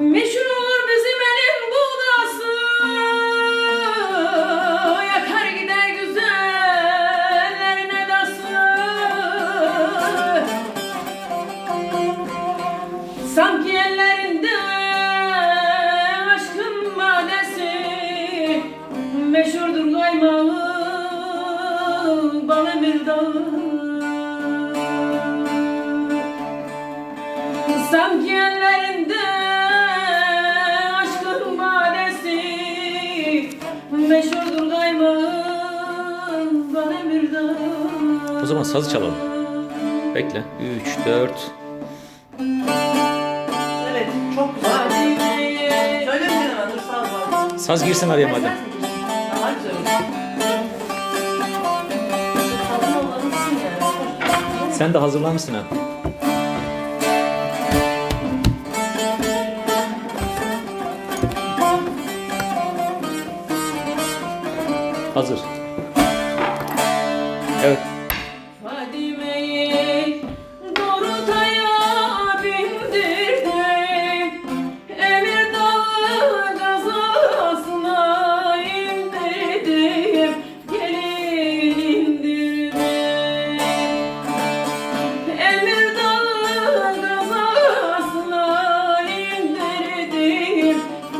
Meşhur bizim elin buğdası Yakar gider güzellerin edası Sanki ellerinde aşkın madesi Meşhurdur kaymağı balı bir dağı Sanki ellerinde O zaman sazı çalalım. Bekle. 3, 4. Evet, çok güzel. Söyle bir hemen, dur. Saz girsin araya madem. Daha güzel olur. Sen de hazırlanmışsın ha. Hazır. Evet.